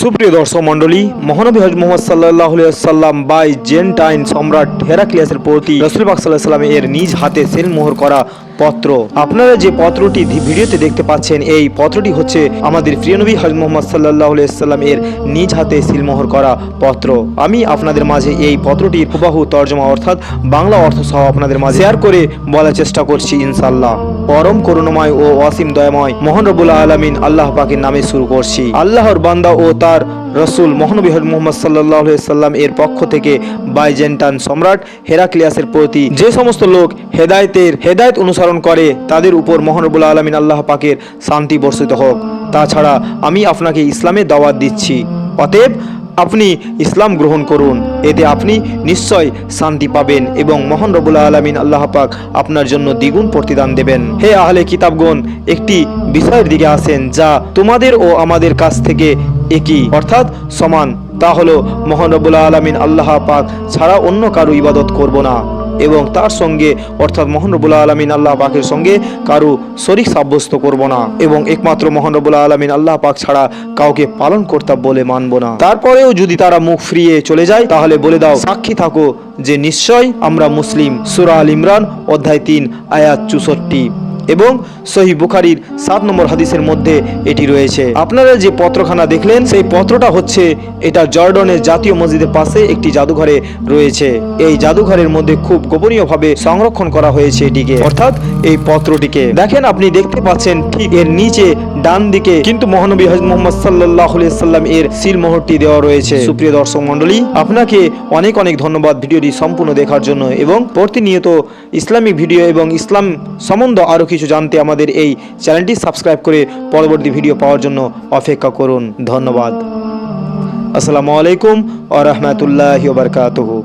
সুপ্রিয় দর্শক মণ্ডলী, মহানবী হজ মোহাম্মদ সাল্লাহ সাল্লাম বাই জেন্টাইন সম্রাট হেরাক্লিয়াসের প্রতি রসুলবাক সাল্লাহ সাল্লাম এর নিজ হাতে সেন মোহর করা পত্র। আপনারা যে পত্রটি ভিডিওতে দেখতে পাচ্ছেন, এই পত্রটি হচ্ছে আমাদের প্রিয়নবী হজ মোহাম্মদ সাল্লাহ এর নিজ হাতে সিলমোহর করা পত্র। আমি আপনাদের মাঝে এই পত্রটির হুবাহু তর্জমা অর্থাৎ বাংলা অর্থ সহ আপনাদের মাঝে শেয়ার করে বলার চেষ্টা করছি ইনশাল্লাহ পরম করুণময় ও অসীম দয়াময় মোহন রবুল্লাহ আলমিন আল্লাহ পাকের নামে শুরু করছি। আল্লাহর বান্দা ও তার রসুল মহানবী হজ মোহাম্মদ সাল্লাহ সাল্লাম এর পক্ষ থেকে বাইজেন্টান সম্রাট হেরাক্লিয়াসের প্রতি যে সমস্ত লোক হেদায়েতের হেদায়েত অনুসরণ করে, তাদের উপর মহানবুল্লাহ আলমিন আল্লাহ পাকের শান্তি বর্ষিত হোক। তাছাড়া আমি আপনাকে ইসলামের দাওয়াত দিচ্ছি। অতএব আপনি ইসলাম গ্রহণ করুন। এতে আপনি নিশ্চয় শান্তি পাবেন এবং মহান রবুল্লাহ আলমিন আল্লাহ পাক আপনার জন্য দ্বিগুণ প্রতিদান দেবেন। হে আহলে কিতাবগণ, একটি বিষয়ের দিকে আসেন যা তোমাদের ও আমাদের কাছ থেকে একই। অর্থাৎ সমান। তা হলো, মহান রবুল্লাহ আলমিন আল্লাহ পাক ছাড়া অন্য কারও ইবাদত করব না। এবং তার সঙ্গে, অর্থাৎ মোহন রবুল্লাহ আলমিন আল্লাহ পাকের সঙ্গে কারও শরিক সাব্যস্ত করব না। এবং একমাত্র মোহন রবুল্লাহ আলমিন আল্লাহ পাক ছাড়া কাউকে পালন কর্তা বলে মানব না। তারপরেও যদি তারা মুখ ফিরিয়ে চলে যায়, তাহলে বলে দাও, সাক্ষী থাকো যে নিশ্চয় আমরা মুসলিম। সুরা আল ইমরান, অধ্যায় তিন, আয়াত চৌষট্টি। এবং সহি বুখারির সাত নম্বর হাদিসের মধ্যে এটি রয়েছে। আপনারা যে পত্রখানা দেখলেন, সেই পত্রটা হচ্ছে এটা জর্ডনের জাতীয় মসজিদের পাশে একটি জাদুঘরে রয়েছে। এই জাদুঘরের মধ্যে খুব গোপনীয়ভাবে সংরক্ষণ করা হয়েছে এটিকে, অর্থাৎ এই পত্রটিকে। দেখেন, আপনি দেখতে পাচ্ছেন ঠিক এর নিচে ডান দিকে কিন্তু মহানবী হজ মোহাম্মদ সাল্লাহ সাল্লাম এর সিল মোহরটি দেওয়া রয়েছে। সুপ্রিয় দর্শক মন্ডলী আপনাকে অনেক অনেক ধন্যবাদ ভিডিওটি সম্পূর্ণ দেখার জন্য এবং প্রতিনিয়ত ইসলামিক ভিডিও এবং ইসলাম সম্বন্ধ আরও কিছু জানতে আমাদের এই চ্যানেলটি সাবস্ক্রাইব করে পরবর্তী ভিডিও পাওয়ার জন্য অপেক্ষা করুন। ধন্যবাদ। আসসালামু আলাইকুম আ রহমতুল্লাহ বারকাতহু।